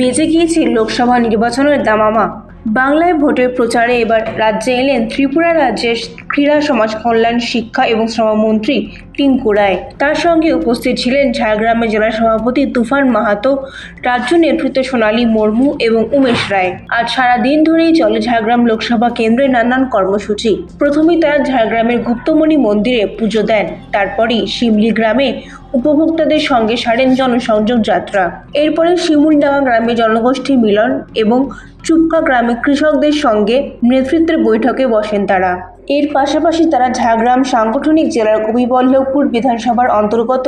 বেজে গিয়েছে লোকসভা নির্বাচনের দামামা। বাংলায় ভোটের প্রচারে এবার রাজ্যে এলেন ত্রিপুরা রাজ্যের ক্রীড়া সমাজ, কল্যাণ, শিক্ষা এবং শ্রমমন্ত্রী টিঙ্কু রায়। তার সঙ্গে উপস্থিত ছিলেন ঝাড়গ্রামের জেলা সভাপতি তুফান মাহাতো, রাজ্য নেতৃত্বে সোনালী মুর্মু এবং উমেশ রায়। আজ সারা দিন ধরেই চলে ঝাড়গ্রাম লোকসভা কেন্দ্রে নানান কর্মসূচি। প্রথমেই তারা ঝাড়গ্রামের গুপ্তমণি মন্দিরে পুজো দেন, তারপরই শিমলি গ্রামে উপভোক্তাদের সঙ্গে সারেন জনসংযোগ যাত্রা। এরপরে শিমুলডাঙ্গা গ্রামে জনগোষ্ঠী মিলন এবং চুপকা গ্রামে কৃষকদের সঙ্গে নেতৃত্বের বৈঠকে বসেন তারা। এর পাশাপাশি তারা ঝাড়গ্রাম সাংগঠনিক জেলার কবিবল্লভপুর বিধানসভার অন্তর্গত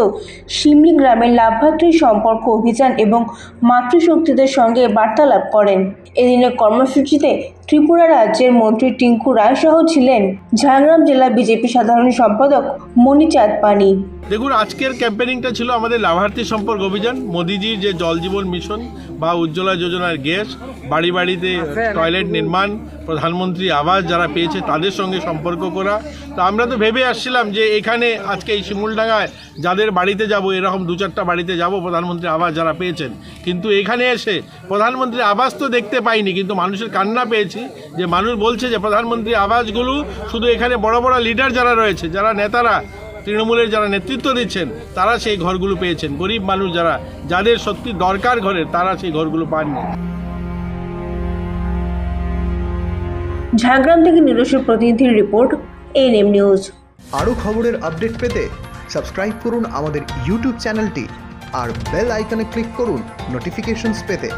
শিমলি গ্রামের লাভভাতৃ সম্পর্ক অভিযান এবং মাতৃশক্তিদের সঙ্গে বার্তালাপ করেন। এদিনের কর্মসূচিতে ত্রিপুরা রাজ্যের মন্ত্রী টিঙ্কু রায় সহ ছিলেন ঝাড়গ্রাম জেলা বিজেপি সাধারণ সম্পাদক মণিচাঁদ পানি। দেখুন আজকের ক্যাম্পেনিংটা ছিল আমাদের লাভার্থী সম্পর্ক অভিযান মোদিজির যে জল জীবন মিশন বা উজ্জ্বলা যোজনার গ্যাস বাড়ি বাড়িতে টয়লেট নির্মাণ প্রধানমন্ত্রী আবাস যারা পেয়েছে তাদের সঙ্গে সম্পর্ক করা। তো আমরা তো ভেবে আসছিলাম যে এখানে আজকে এই শিমুলডাঙ্গায় যাদের বাড়িতে যাব এরকম দু চারটা বাড়িতে যাব প্রধানমন্ত্রী আবাস যারা পেয়েছেন। কিন্তু এখানে এসে প্রধানমন্ত্রী আবাস তো দেখতে পাইনি কিন্তু মানুষের কান্না পেয়েছি যে মানুষ বলছে যে প্রধানমন্ত্রী আবাসগুলো শুধু এখানে বড় বড় লিডার যারা রয়েছে যারা নেতারা তৃণমূলের যারা নেতৃত্ব দিচ্ছেন তারা সেই ঘরগুলো পেয়েছেন। গরিব মানুষ যারা যাদের সত্যি দরকার ঘরের তারা সেই ঘরগুলো পাননি। ঝাড়গ্রাম থেকে নিজস্ব প্রতিনিধির রিপোর্ট এনএম নিউজ আরও খবরের আপডেট পেতে সাবস্ক্রাইব করুন আমাদের ইউটিউব চ্যানেলটি আর বেল আইকনে ক্লিক করুন নোটিফিকেশনস পেতে।